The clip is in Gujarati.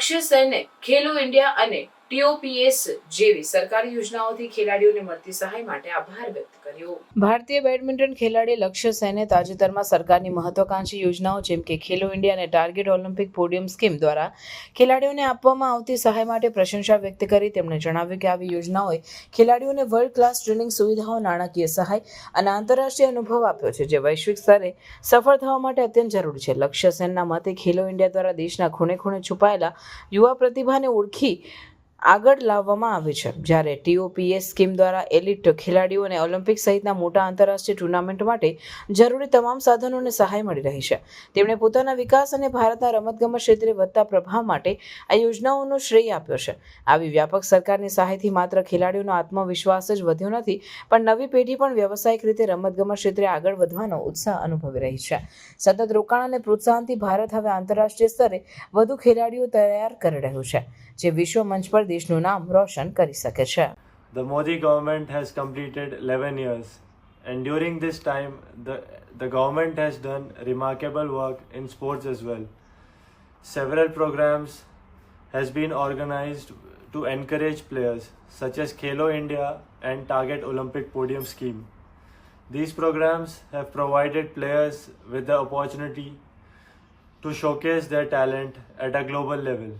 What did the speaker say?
લક્ષ્ય સેને ખેલો ઇન્ડિયા અને ટીઓપીએસ જેવી સરકારી યોજનાઓથી ખેલાડીઓને મળતી સહાય માટે આભાર વ્યક્ત કર્યો. ભારતીય બેડમિન્ટન ખેલાડી લક્ષ્ય સેને તાજેતરમાં સરકારની મહત્વાકાંક્ષી યોજનાઓ જેમ કે ખેલો ઇન્ડિયા અને ટાર્ગેટ ઓલિમ્પિક પોડિયમ સ્કીમ દ્વારા ખેલાડીઓને આપવામાં આવતી સહાય માટે પ્રશંસા વ્યક્ત કરી તેમણે જણાવ્યું કે આવી યોજનાઓએ ખેલાડીઓને વર્લ્ડ ક્લાસ ટ્રેનિંગ સુવિધાઓ, નાણાકીય સહાય અને આંતરરાષ્ટ્રીય અનુભવ આપ્યો છે, જે વૈશ્વિક સ્તરે સફળ થવા માટે અત્યંત જરૂરી છે. લક્ષ્ય સેનના મતે ખેલો ઇન્ડિયા દ્વારા દેશના ખૂણે ખૂણે છુપાયેલા યુવા પ્રતિભાને ઓળખી આગળ લાવવામાં આવે છે. જ્યારે ટીઓપીએસ સ્કીમ દ્વારા એલિટ ખેલાડીઓ અને ઓલિમ્પિક સહિતના મોટા આંતરરાષ્ટ્રીય ટુર્નામેન્ટ માટે જરૂરી તમામ સાધનોને સહાય મળી રહી છે. તેમણે પોતાના વિકાસ અને ભારતના રમતગમત ક્ષેત્રે વધતા પ્રભાવ માટે આ યોજનાઓનો શ્રેય આપ્યો છે. આવી વ્યાપક સરકારની સહાયથી માત્ર ખેલાડીઓનો આત્મવિશ્વાસ જ વધ્યો નથી, પણ નવી પેઢી પણ વ્યવસાયિક રીતે રમતગમત ક્ષેત્રે આગળ વધવાનો ઉત્સાહ અનુભવી રહી છે. સતત રોકાણ અને પ્રોત્સાહનથી ભારત હવે આંતરરાષ્ટ્રીય સ્તરે વધુ ખેલાડીઓ તૈયાર કરી રહ્યું છે, જે વિશ્વ મંચ પર દેશનું નામ રોશન કરી શકે છે The Modi government has completed 11 years, and during this time, the, the government has done remarkable work in sports as well. Several programs has been organized to encourage players, such as Khelo India and Target Olympic Podium Scheme. These programs have provided players with the opportunity to showcase their talent at a global level.